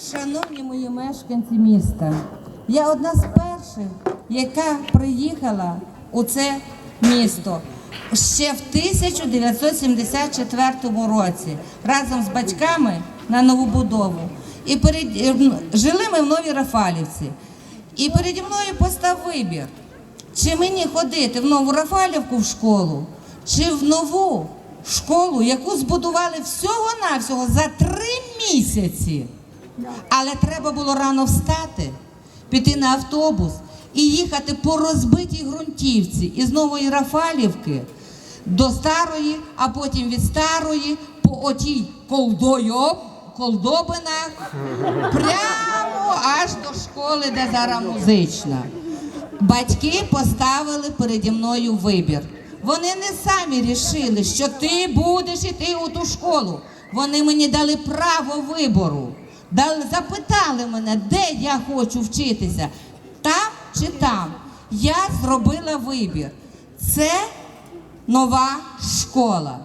Шановні мої мешканці міста, я одна з перших, яка приїхала у це місто ще в 1974 році разом з батьками на нову будову. І перед... жили ми в Новій Рафалівці. І переді мною постав вибір, чи мені ходити в нову Рафалівку в школу, чи в нову школу, яку збудували всього-навсього за три місяці. Але треба було рано встати, піти на автобус і їхати по розбитій ґрунтівці із Нової Рафалівки до старої, а потім від старої по отій колдойоб, колдобинах, прямо аж до школи, де зараз музична. Батьки поставили переді мною вибір. Вони не самі рішили, що ти будеш іти у ту школу. Вони мені дали право вибору. Запитали мене, де я хочу вчитися, там чи там. Я зробила вибір. Це нова школа.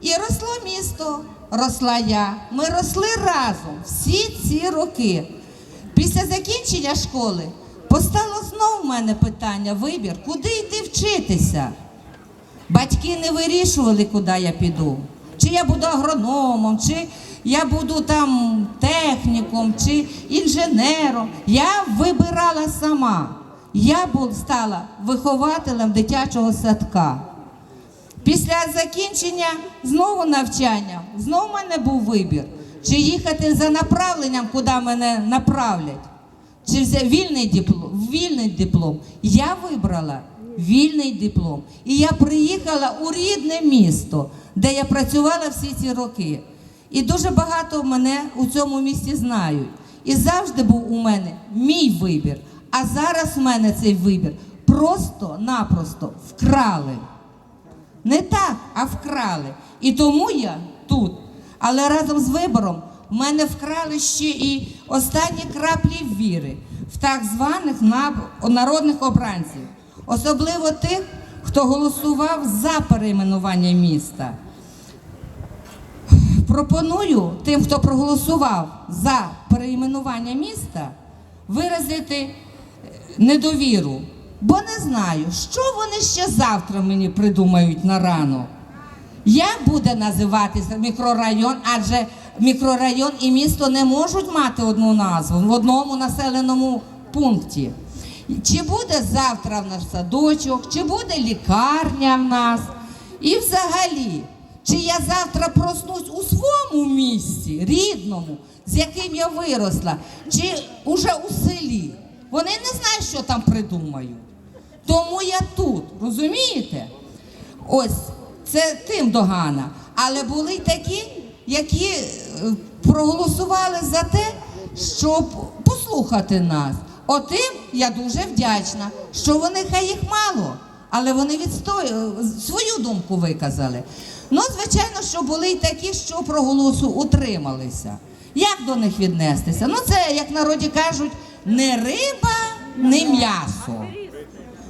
І росло місто, росла я. Ми росли разом всі ці роки. Після закінчення школи постало знову в мене питання, вибір, куди йти вчитися. Батьки не вирішували, куди я піду. Чи я буду агрономом, чи я буду там техніком, чи інженером. Я вибирала сама. Я стала вихователем дитячого садка. Після закінчення знову навчання, знову в мене був вибір, чи їхати за направленням, куди мене направлять, чи взяти вільний диплом, вільний диплом. Я вибрала вільний диплом. І я приїхала у рідне місто, де я працювала всі ці роки. І дуже багато мене у цьому місті знають. І завжди був у мене мій вибір. А зараз в мене цей вибір просто-напросто вкрали. Не так, а вкрали. І тому я тут. Але разом з вибором в мене вкрали ще і останні краплі віри в так званих народних обранців, особливо тих, хто голосував за перейменування міста. Пропоную тим, хто проголосував за перейменування міста, виразити е, недовіру, бо не знаю, що вони ще завтра мені придумають на ранок. Як буде називатися мікрорайон, адже мікрорайон і місто не можуть мати одну назву в одному населеному пункті. Чи буде завтра в нас садочок, чи буде лікарня в нас? І взагалі, чи я завтра проснусь у своєму місті, рідному, з яким я виросла, чи уже у селі? Вони не знають, що там придумають. Тому я тут, розумієте? Ось це тим догана. Але були такі, які е, проголосували за те, щоб послухати нас. Отим я дуже вдячна, що вони хай їх мало, але вони відстой... е, свою думку виказали. Ну, звичайно, що були й такі, що проголосу утрималися. Як до них віднестися? Ну, це, як в народі кажуть, не риба, не м'ясо.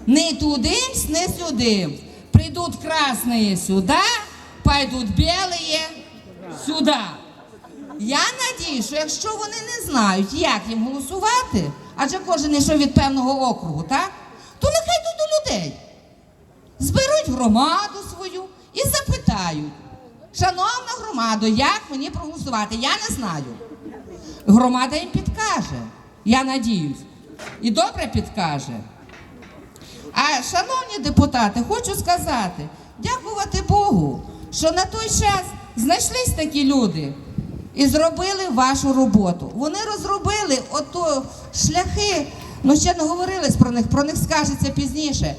Не тудымсь, не сюдымсь. Придут красные сюда, пойдут белые сюда. Я надію, що якщо вони не знають, як їм голосувати, адже кожен йшов від певного округу, так? То нехай йдуть до людей. Зберуть громаду свою і запитають. Шановна громадо, як мені проголосувати? Я не знаю. Громада їм підкаже. Я надіюсь. І добре підкаже. А шановні депутати, хочу сказати, дякувати Богу, що на той час знайшлись такі люди і зробили вашу роботу. Вони розробили ото шляхи, ну ще не говорилось про них, про них скажеться пізніше.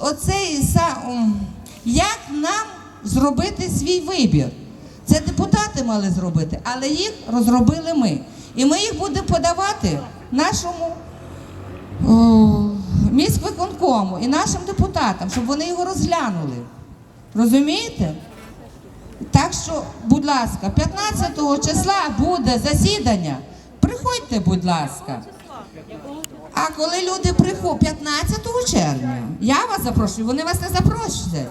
Оцей са- м, як нам зробити свій вибір. Це депутати мали зробити, але їх розробили ми. І ми їх будемо подавати нашому міськвиконкому і нашим депутатам, щоб вони його розглянули. Розумієте? Так що, будь ласка, 15 числа буде засідання. Приходьте, будь ласка. А коли люди приходять 15 червня, я вас запрошую, вони вас не запрошують.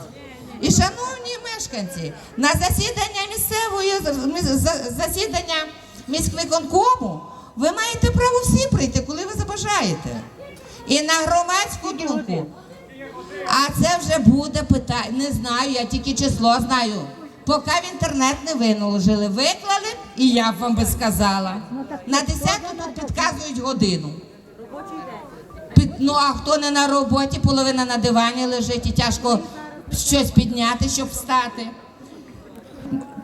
І шановні мешканці, на засідання місцевої засідання міськвиконкому ви маєте право всі прийти, коли ви забажаєте. І на громадську думку. А це вже буде питання. Не знаю, я тільки число знаю. Поки в інтернет не виложили, виклали, і я б вам би сказала. На 10 тут підказують годину. Під, ну а хто не на роботі, половина на дивані лежить і тяжко щось підняти, щоб встати.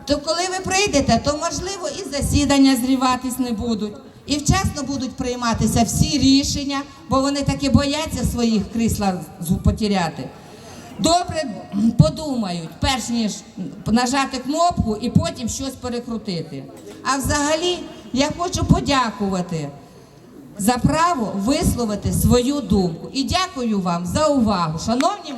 То коли ви прийдете, то можливо і засідання зріватись не будуть. І вчасно будуть прийматися всі рішення, бо вони таки бояться своїх крісла потеряти. Добре подумають, перш ніж нажати кнопку і потім щось перекрутити. А взагалі я хочу подякувати за право висловити свою думку. І дякую вам за увагу, шановні.